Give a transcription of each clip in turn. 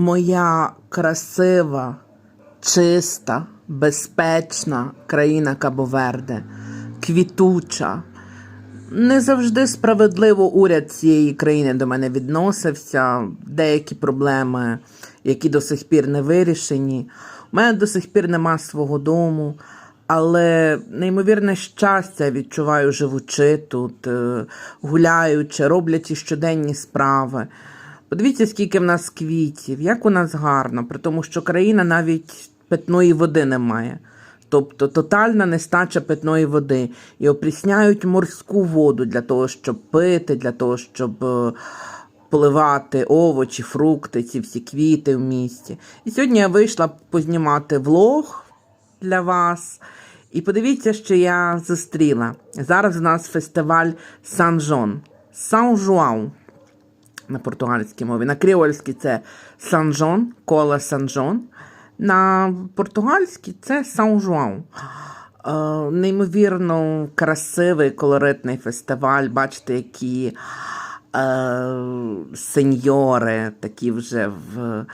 моя красива, чиста, безпечна країна Кабоверде, квітуча. Не завжди справедливо уряд цієї країни до мене відносився. Деякі проблеми, які до сих пір не вирішені. У мене до сих пір нема свого дому, але неймовірне щастя відчуваю живучи тут, е, гуляючи, роблячи щоденні справи. Подивіться, скільки в нас квітів, як у нас гарно, при тому, що країна навіть питної води не має. Тобто тотальна нестача питної води. І опрісняють морську воду для того, щоб пити, для того, щоб е, поливати овочі, фрукти, ці всі квіти в місті. І сьогодні я вийшла познімати влог для вас. І подивіться, що я зустріла. Зараз у нас фестиваль Сан-Жон. Сан-Жуау на португальській мові. На креольській це Сан-Жон, коло Сан-Жон. На португальській це Сан-Жуау. Е, неймовірно красивий колоритний фестиваль. Бачите, які е, сеньори, такі вже в, е,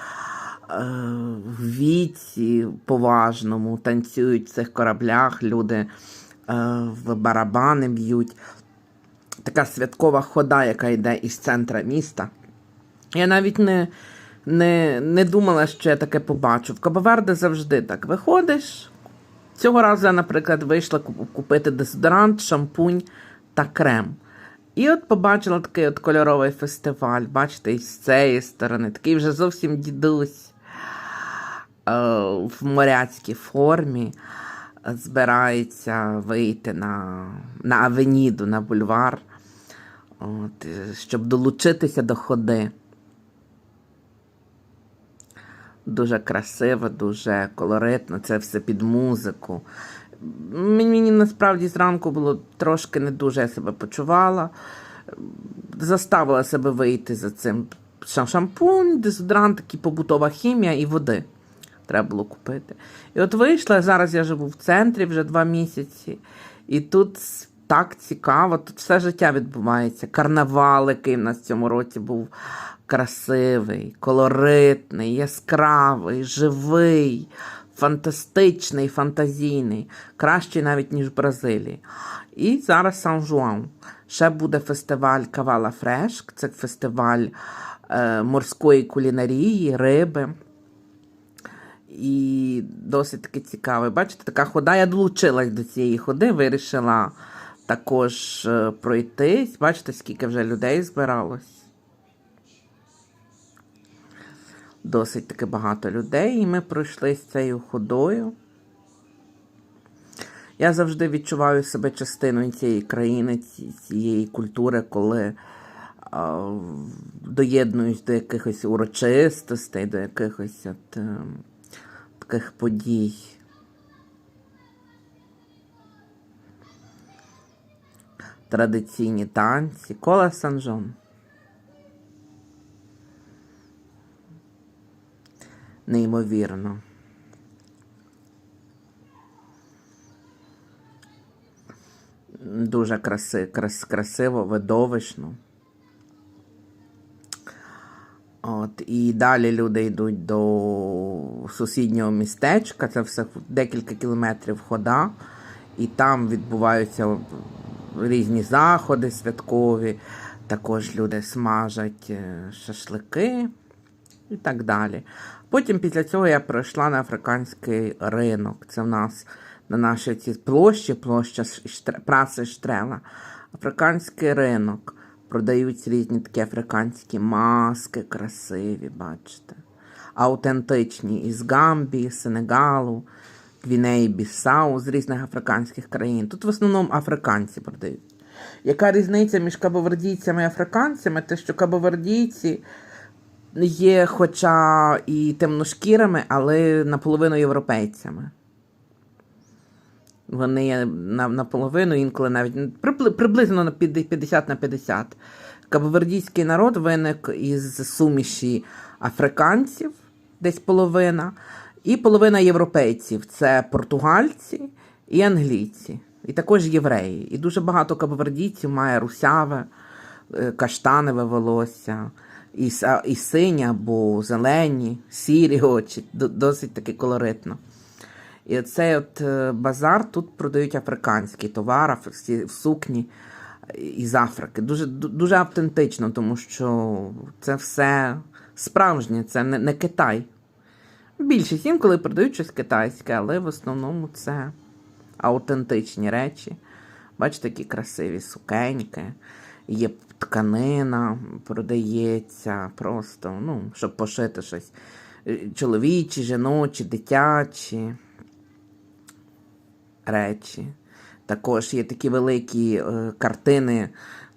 в віці поважному, танцюють в цих кораблях, люди е, в барабани б'ють така святкова хода, яка йде із центра міста. Я навіть не, не, не думала, що я таке побачу. В Кабоверде завжди так виходиш. Цього разу я, наприклад, вийшла купити дезодорант, шампунь та крем. І от побачила такий от кольоровий фестиваль, бачите, і з цієї сторони, такий вже зовсім дідусь е, в моряцькій формі збирається вийти на, на авеніду, на бульвар, от, е, щоб долучитися до ходи. Дуже красиво, дуже колоритно, це все під музику. Мені, насправді зранку було трошки не дуже я себе почувала. Заставила себе вийти за цим Шам- шампунь, дезодорант, такий побутова хімія і води. Треба було купити. І от вийшла, зараз я живу в центрі вже два місяці, і тут так цікаво, тут все життя відбувається. Карнавал, який в нас в цьому році був красивий, колоритний, яскравий, живий, фантастичний, фантазійний, кращий навіть, ніж в Бразилії. І зараз Сан-Жуан. Ще буде фестиваль Кавала Фрешк, це фестиваль е, морської кулінарії, риби. І досить таки цікавий. Бачите, така хода. Я долучилась до цієї ходи, вирішила також е, пройтись. Бачите, скільки вже людей збиралось. Досить таки багато людей, і ми пройшли з цією ходою. Я завжди відчуваю себе частиною цієї країни, цієї культури, коли а, доєднуюсь до якихось урочистостей, до якихось от, е, таких подій. Традиційні танці, кола Санжон. Неймовірно. Дуже краси, крас, красиво, видовищно. От, і далі люди йдуть до сусіднього містечка, це все декілька кілометрів хода, і там відбуваються різні заходи святкові. Також люди смажать е, шашлики і так далі. Потім після цього я пройшла на африканський ринок. Це в нас на нашій цій площі, площа праси Штрела. Африканський ринок. Продаються різні такі африканські маски, красиві, бачите. Аутентичні із Гамбії, Сенегалу, Гвінеї, Бісау, з різних африканських країн. Тут в основному африканці продають. Яка різниця між кабовердійцями і африканцями? Те, що кабовердійці є, хоча і темношкірими, але наполовину європейцями. Вони є наполовину, інколи навіть приблизно на 50 на 50. Кабовердійський народ виник із суміші африканців, десь половина, і половина європейців це португальці і англійці, і також євреї. І дуже багато кабовердійців має русяве, е, каштанове волосся. і, і сині або зелені, сірі очі, досить таки колоритно. І оцей от е, базар тут продають африканський товар, аф- всі сукні із Африки. Дуже, дуже автентично, тому що це все справжнє, це не, не Китай. Більшість інколи продають щось китайське, але в основному це аутентичні речі. Бачите, такі красиві сукеньки, є тканина, продається просто, ну, щоб пошити щось. Е, Чоловічі, жіночі, дитячі речі. Також є такі великі е, картини.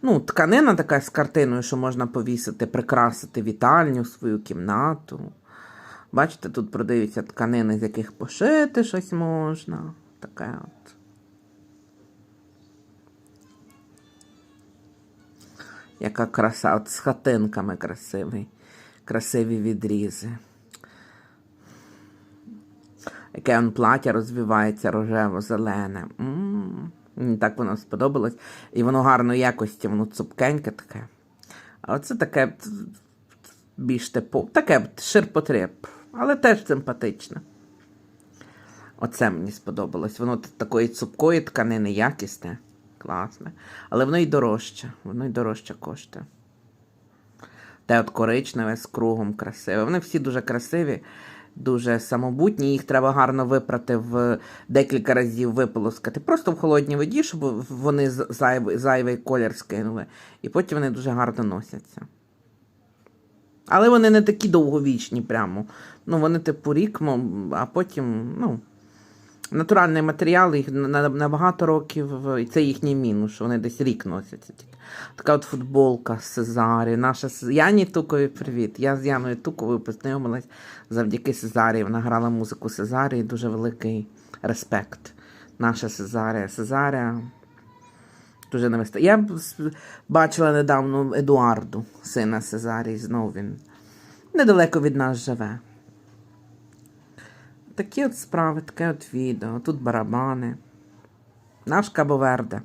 Ну, тканина така з картиною, що можна повісити, прикрасити вітальню, свою кімнату. Бачите, тут продаються тканини, з яких пошити щось можна. Таке от. Яка краса, от з хатинками красивий, красиві відрізи. Яке он плаття розвивається рожево-зелене. Мені так воно сподобалось. І воно гарної якості, воно цупкеньке таке. А оце таке більш типу, таке ширпотреб, але теж симпатичне. Оце мені сподобалось. Воно такої цупкої тканини, якісне, класне. Але воно й дорожче. Воно й дорожче коштує. Те от коричневе з кругом красиве. Вони всі дуже красиві, дуже самобутні. Їх треба гарно випрати в декілька разів виполоскати. Просто в холодній воді, щоб вони зайвий, зайвий колір скинули. І потім вони дуже гарно носяться. Але вони не такі довговічні прямо. Ну, вони типу рік, а потім, ну. Натуральний матеріал їх на, багато років, і це їхній мінус, що вони десь рік носяться. Тільки. Така от футболка з Сезарі. Наша Яні Тукові привіт. Я з Яною Туковою познайомилась завдяки Сезарі. Вона грала музику Сезарі дуже великий респект. Наша Сезарія. Сезарія дуже не вистачає. Я бачила недавно Едуарду, сина Сезарії, знову він недалеко від нас живе. Такі от справи, таке от відео. Тут барабани. Наш Кабоверде.